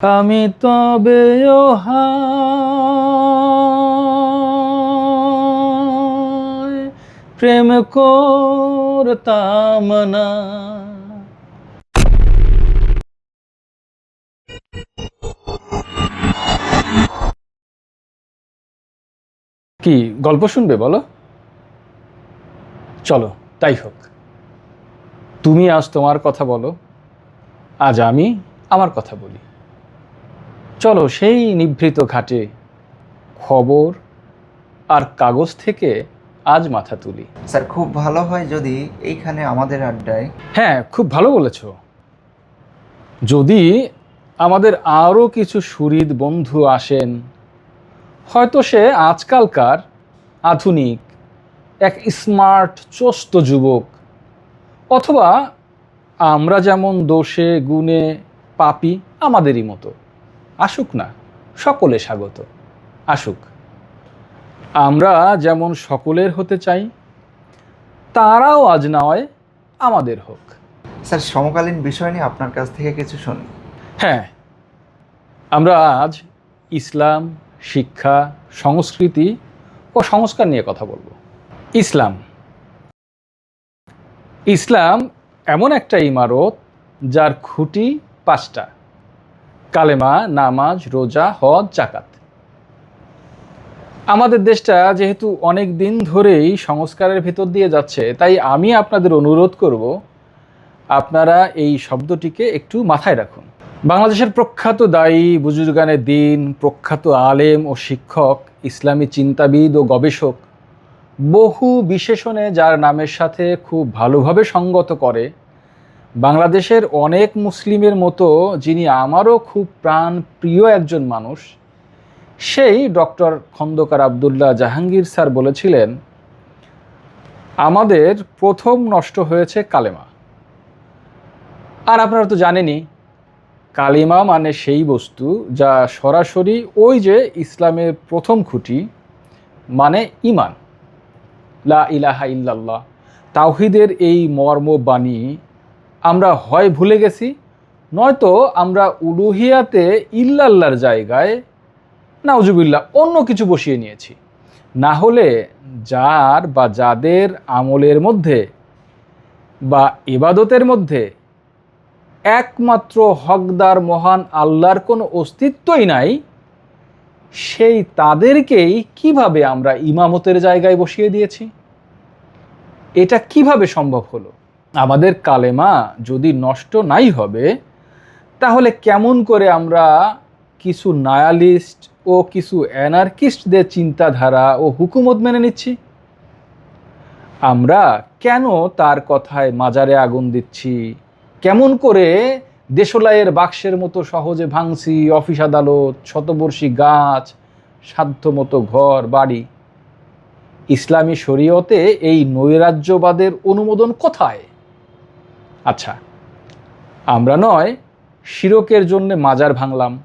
আমি তবে প্রেম করতাম না। কি, গল্প শুনবে বলো? চলো, তাই হোক। তুমি আজ তোমার কথা বলো, আজ আমি আমার কথা বলি। চলো সেই নিভৃত ঘাটে খবর আর কাগজ থেকে আজ মাথা তুলি। স্যার খুব ভালো হয় যদি এইখানে আমাদের আড্ডায় হ্যাঁ খুব ভালো বলেছ। যদি আমাদের আরও কিছু সুহৃদ বন্ধু আসেন হয়তো সে আজকালকার আধুনিক এক স্মার্ট চোস্ত যুবক অথবা আমরা যেমন দোষে গুণে পাপি আমাদেরই মতো। আসুক না সকলে স্বাগত। আসুক। আমরা যেমন সকলের হতে চাই তারাও আজ নয় আমাদের হোক। স্যার সমকালীন বিষয় নিয়ে আপনার কাছ থেকে কিছু শুনি। হ্যাঁ আমরা আজ ইসলাম শিক্ষা সংস্কৃতি ও সংস্কার নিয়ে কথা বলব। ইসলাম। ইসলাম এমন একটা ইমারত যার খুঁটি পাঁচটা। কালেমা, নামাজ, রোজা, হজ জাকাত আমাদের দেশটা যেহেতু অনেক দিন ধরেই সংস্কারের ভেতর দিয়ে যাচ্ছে, তাই আমি আপনাদের অনুরোধ করব, আপনারা এই শব্দটিকে একটু মাথায় রাখুন। বাংলাদেশের প্রখ্যাত দায়ী, বুজুর্গানে দিন, প্রখ্যাত আলেম ও শিক্ষক, ইসলামী চিন্তাবিদ ও গবেষক, বহু বিশেষণে যার নামের সাথে খুব ভালোভাবে সঙ্গত করে বাংলাদেশের অনেক মুসলিমের মতো যিনি আমারও খুব প্রাণ প্রিয় একজন মানুষ, সেই ডক্টর খন্দকার আবদুল্লাহ জাহাঙ্গীর স্যার বলেছিলেন, আমাদের প্রথম নষ্ট হয়েছে কালেমা। আর আপনারা তো জানেনই, কালিমা মানে সেই বস্তু যা সরাসরি ওই যে ইসলামের প্রথম খুঁটি মানে ইমান লা ইলাহা ইল্লাল্লাহ, তাওহিদের এই মর্ম বাণী আমরা হয় ভুলে গেছি, নয়তো আমরা উলুহিয়াতে ইল্লাল্লার জায়গায় নাউজুবিল্লাহ অন্য কিছু বসিয়ে নিয়েছি। না হলে যার বা যাদের আমলের মধ্যে বা ইবাদতের মধ্যে একমাত্র হকদার মহান আল্লাহর কোনো অস্তিত্বই নাই, সেই তাদেরকেই কীভাবে আমরা ইমামতের জায়গায় বসিয়ে দিয়েছি? এটা কীভাবে সম্ভব হলো? আমাদের কালেমা যদি নষ্ট নাই হবে, তাহলে কেমন করে আমরা কিছু নায়ালিস্ট ও কিছু অ্যানার্কিস্টদের চিন্তাধারা ও হুকুমত মেনে নিচ্ছি? আমরা কেন তার কথায় মাজারে আগুন দিচ্ছি? কেমন করে দেশলাইয়ের বাক্সের মতো সহজে ভাঙছি, অফিস আদালত, শতবর্ষী গাছ, সাধ্যমতো ঘর, বাড়ি? ইসলামী শরীয়তে এই নৈরাজ্যবাদের অনুমোদন কোথায়? আচ্ছা আমরা নয়, শিরকের জন্য মাজার ভাঙলাম,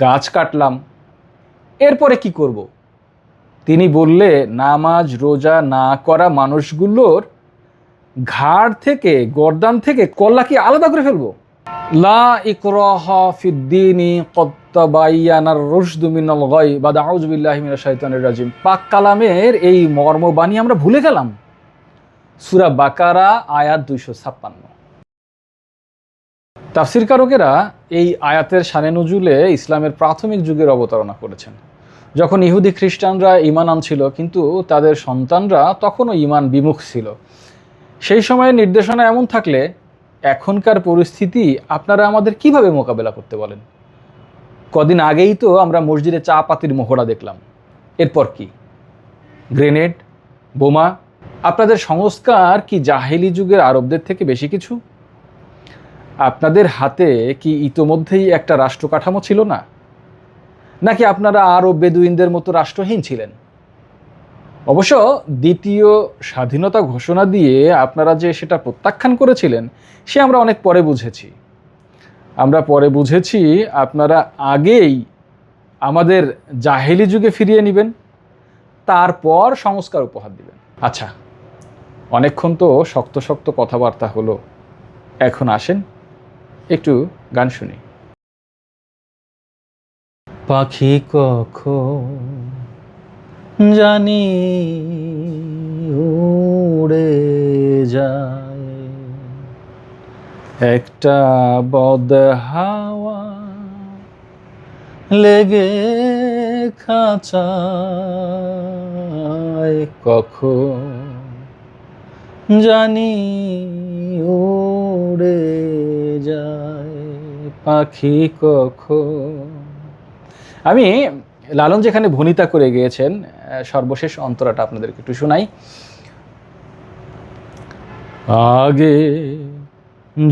গাছ কাটলাম, এরপরে কি করব? তিনি বললে, নামাজ, রোজা না করা মানুষগুলোর ঘাড় থেকে, গর্দান থেকে কল্লা কি আলাদা করে ফেলব। লা ইকরাহা রাজিম। পাক কালামের এই মর্মবাণী আমরা ভুলে গেলাম। সূরা বাকারা, আয়াত 256 তাফসির কারকেরা এই আয়াতের সানে নজুলে ইসলামের প্রাথমিক যুগের অবতারণা করেছেন। যখন ইহুদি খ্রিস্টানরা ইমান আনছিল, কিন্তু তাদের সন্তানরা তখনও ইমান বিমুখ ছিল। সেই সময়ের নির্দেশনা এমন থাকলে, এখনকার পরিস্থিতি আপনারা আমাদের কীভাবে মোকাবেলা করতে বলেন? কদিন আগেই তো আমরা মসজিদে চা পাতির মোহরা দেখলাম। এরপর কি? গ্রেনেড, বোমা, আপনাদের সংস্কার কি জাহেলি যুগের আরবদের থেকে বেশি কিছু? আপনাদের হাতে কি ইতোমধ্যেই একটা রাষ্ট্র কাঠামো ছিল না? নাকি আপনারা আরব বেদুইনদের মতো রাষ্ট্রহীন ছিলেন? অবশ্য দ্বিতীয় স্বাধীনতা ঘোষণা দিয়ে আপনারা যে সেটা প্রত্যাখ্যান করেছিলেন, সে আমরা অনেক পরে বুঝেছি। আমরা পরে বুঝেছি আপনারা আগেই আমাদের জাহেলি যুগে ফিরিয়ে নেবেন, তারপর সংস্কার উপহার দিবেন। আচ্ছা অনেকক্ষণ তো শক্ত শক্ত কথাবার্তা হলো। এখন আসেন। একটু গান শুনি। পাখি কখ জানি উড়ে যায়। একটা বদ হাওয়া লেগে খাঁচায়। কখন জানি উড়ে যায় পাখি কখন? আমি লালন যেখানে ভনিতা করে গিয়েছেন সর্বশেষ অন্তরাটা আপনাদেরকে একটু শোনাই। আগে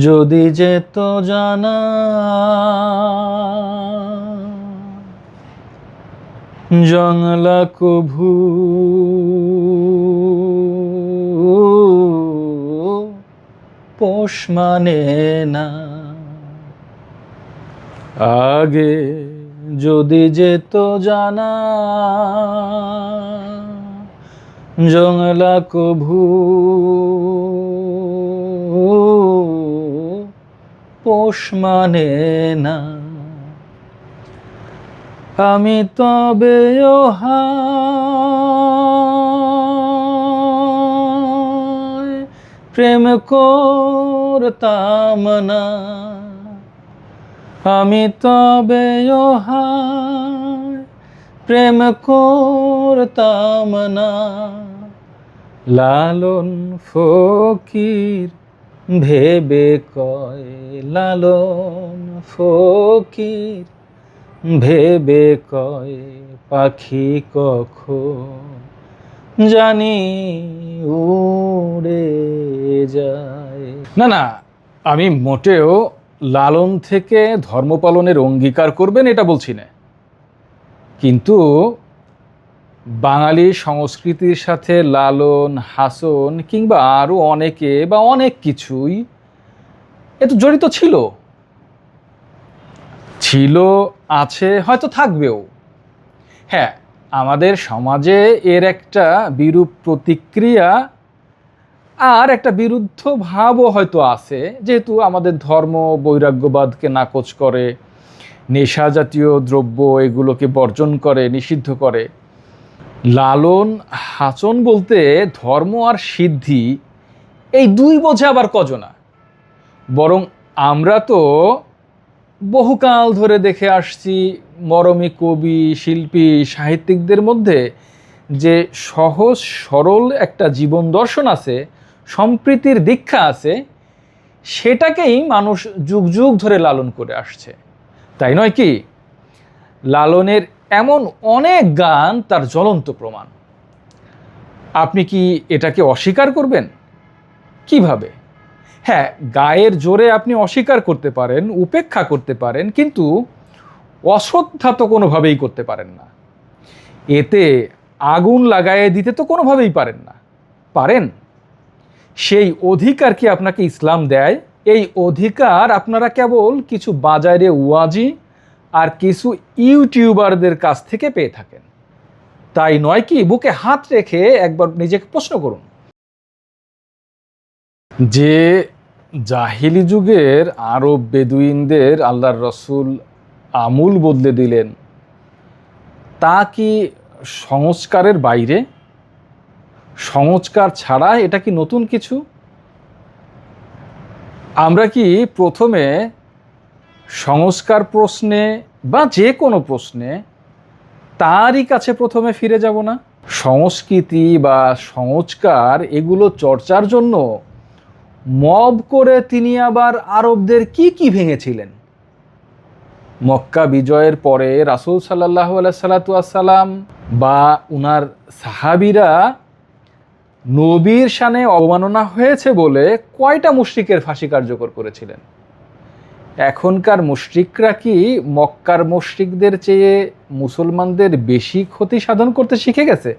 যদি যেত জানা, জংলা কভু পোষ মানে না। আগে যদি যেত জানা, জংলা কভু পোষ মানে না। আমি তবে হায় প্রেম করতাম না। আমি তবে হায় প্রেম করতাম না। লালন ফকির ভেবে কয়, লালন ফকির ভেবে কয়, পাখি কখন জানি উড়ে যায়। না না, আমি মোটেও লালন থেকে ধর্ম পালনের অঙ্গীকার করবেন এটা বলছি না। কিন্তু বাঙালি সংস্কৃতির সাথে লালন, হাসন কিংবা আরও অনেকে বা অনেক কিছুই এ তো জড়িত ছিল। ছিল, আছে, হয়তো থাকবেও। হ্যাঁ আমাদের সমাজে এর একটা বিরূপ প্রতিক্রিয়া আর একটা বিরুদ্ধ ভাবও হয়তো আছে। যেহেতু আমাদের ধর্ম বৈরাগ্যবাদকে নাকচ করে, নেশা জাতীয় দ্রব্য এগুলোকে বর্জন করে, নিষিদ্ধ করে। লালন হাচন বলতে ধর্ম আর সিদ্ধি এই দুই বোঝে আবার কজনা। বরং আমরা তো বহুকাল ধরে দেখে আসছি মরমী কবি, শিল্পী, সাহিত্যিকদের মধ্যে যে সহজ, সরল একটা জীবন দর্শন আছে, সম্প্রীতির দীক্ষা আছে, সেটাকেই মানুষ যুগ যুগ ধরে লালন করে আসছে। তাই নয় কি? লালনের এমন অনেক গান তার জ্বলন্ত প্রমাণ। আপনি কি এটাকে অস্বীকার করবেন? কীভাবে? হ্যাঁ গায়ের জোরে আপনি অস্বীকার করতে পারেন, উপেক্ষা করতে পারেন, কিন্তু অশ্রদ্ধা তো কোনোভাবেই করতে পারেন না। এতে আগুন লাগায়ে দিতে তো কোনোভাবেই পারেন না। পারেন? সেই অধিকার কি আপনাকে ইসলাম দেয়? এই অধিকার আপনারা কেবল কিছু বাজারে ওয়াজি আর কিছু ইউটিউবারদের কাছ থেকে পেয়ে থাকেন। তাই নয় কি, বুকে হাত রেখে একবার নিজেকে প্রশ্ন করুন। যে জাহিলি যুগের আরব বেদুইনদের আল্লাহর রসুল আমূল বদলে দিলেন, তা কি সংস্কারের বাইরে? সংস্কার ছাড়া এটা কি নতুন কিছু? আমরা কি প্রথমে সংস্কার প্রশ্নে বা যে কোনো প্রশ্নে তারই কাছে প্রথমে ফিরে যাব না? সংস্কৃতি বা সংস্কার এগুলো চর্চার জন্য মব করে তিনি আবার আরবদের কি কি ভেঙেছিলেন? মক্কা বিজয়ের পরে রাসুল সাল্লাহ সাল্লাতাম বা উনার সাহাবিরা নবীর শানে অবমাননা হয়েছে বলে কয়টা মুশরিকের ফাঁসি কার্যকর করেছিলেন? এখনকার মুশরিকরা কি মক্কার মুশরিকদের চেয়ে মুসলমানদের বেশি ক্ষতি সাধন করতে শিখে গেছে?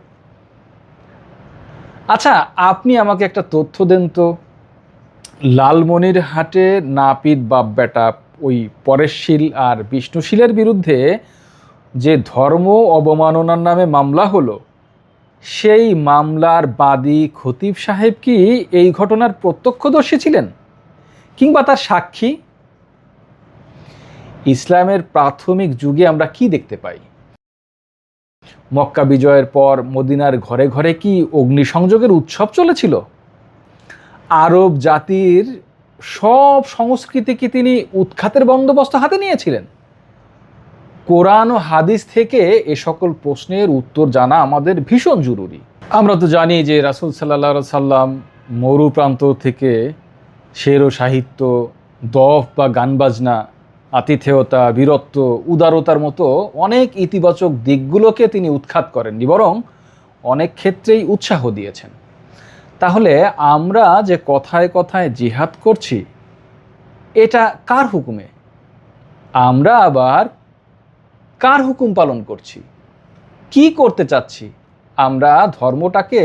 আচ্ছা আপনি আমাকে একটা তথ্য দেন তো। লালমনির হাটে নাপিত বাপ বেটা, ওই পরেশশীল আর বিষ্ণুশীলের বিরুদ্ধে যে ধর্ম অবমাননার নামে মামলা হলো, সেই মামলার বাদী খতিব সাহেব কি এই ঘটনার প্রত্যক্ষদর্শী ছিলেন কিংবা তার সাক্ষী? ইসলামের প্রাথমিক যুগে আমরা কি দেখতে পাই? মক্কা বিজয়ের পর মদিনার ঘরে ঘরে কি অগ্নিসংযোগের উৎসব চলেছিল? আরব জাতির সব সংস্কৃতিকে তিনি উৎখাতের বন্দোবস্ত হাতে নিয়েছিলেন। কোরআন ও হাদিস থেকে এ সকল প্রশ্নের উত্তর জানা আমাদের ভীষণ জরুরি। আমরা তো জানি যে রাসুল সাল্লা সাল্লাম মরু প্রান্ত থেকে শের ও সাহিত্য, দফ বা গান বাজনা, আতিথেয়তা, বীরত্ব, উদারতার মতো অনেক ইতিবাচক দিকগুলোকে তিনি উৎখাত করেননি, বরং অনেক ক্ষেত্রেই উৎসাহ দিয়েছেন। তাহলে আমরা যে কথায় কথায় জিহাদ করছি, এটা কার হুকুমে? আমরা আবার কার হুকুম পালন করছি? কি করতে চাচ্ছি? আমরা ধর্মটাকে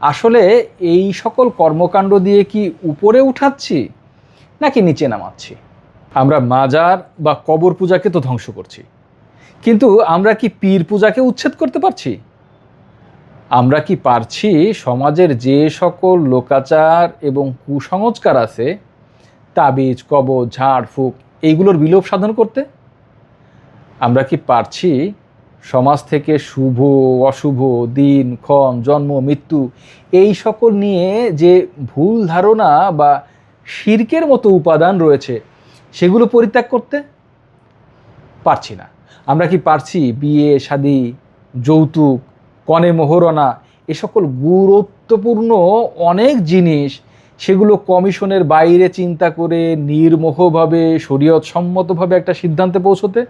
আসলে এই সকল কর্মকাণ্ড দিয়ে কি উপরে উঠাচ্ছি, নাকি নিচে নামাচ্ছি? আমরা মাজার বা কবর পূজাকে তো ধ্বংস করছি। কিন্তু আমরা কি পীর পূজাকে উচ্ছেদ করতে পারছি? আমরা কি পারছি সমাজের যে সকল লোকাচার এবং কুসংস্কার আছে, তাবিজ, কবজ, ঝাড়, ফুক, এইগুলোর বিলোপ সাধন করতে? আমরা কি পারছি সমাজ থেকে শুভ, অশুভ, দিন, ক্ষণ, জন্ম, মৃত্যু, এই সকল নিয়ে যে ভুল ধারণা বা শির্কের মতো উপাদান রয়েছে, সেগুলো পরিত্যাগ করতে? পারছি না। আমরা কি পারছি বিয়ে, শাদি, যৌতুক কনে মোহরণা, এ সকল গুরুত্বপূর্ণ অনেক জিনিস, সেগুলো কমিশনের বাইরে চিন্তা করে নির্মোহভাবে শরীয়ত সম্মতভাবে একটা সিদ্ধান্তে পৌঁছতে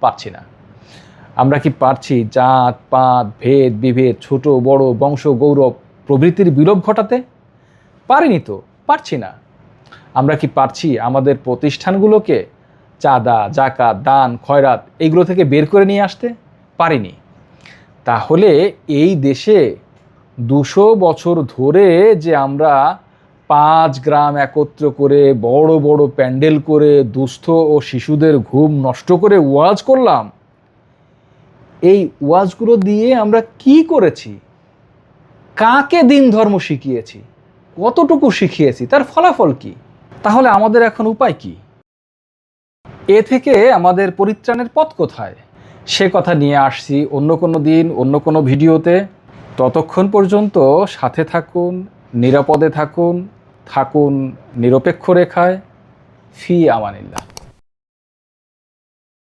পারছি না। আমরা কি পারছি জাত, পাত, ভেদ, বিভেদ, ছোট, বড়, বংশ, গৌরব, প্রভৃতির বিলোপ ঘটাতে? পারিনি তো, পারছি না। আমরা কি পারছি আমাদের প্রতিষ্ঠানগুলোকে চাঁদা, জাকাত, দান, খয়রাত এইগুলো থেকে বের করে নিয়ে আসতে? পারিনি। তাহলে এই দেশে দুশো বছর ধরে যে আমরা পাঁচ গ্রাম একত্র করে, বড় বড় প্যান্ডেল করে, দুস্থ ও শিশুদের ঘুম নষ্ট করে ওয়াজ করলাম, এই ওয়াজগুলো দিয়ে আমরা কি করেছি? কাকে দিন ধর্ম শিখিয়েছি? কতটুকু শিখিয়েছি? তার ফলাফল কি? তাহলে আমাদের এখন উপায় কি? এ থেকে আমাদের পরিত্রাণের পথ কোথায়? সে কথা নিয়ে আসছি অন্য কোনো দিন, অন্য কোনো ভিডিওতে। ততক্ষণ পর্যন্ত সাথে থাকুন, নিরাপদে থাকুন থাকুন নিরপেক্ষ রেখায়। ফি আমানিল্লাহ।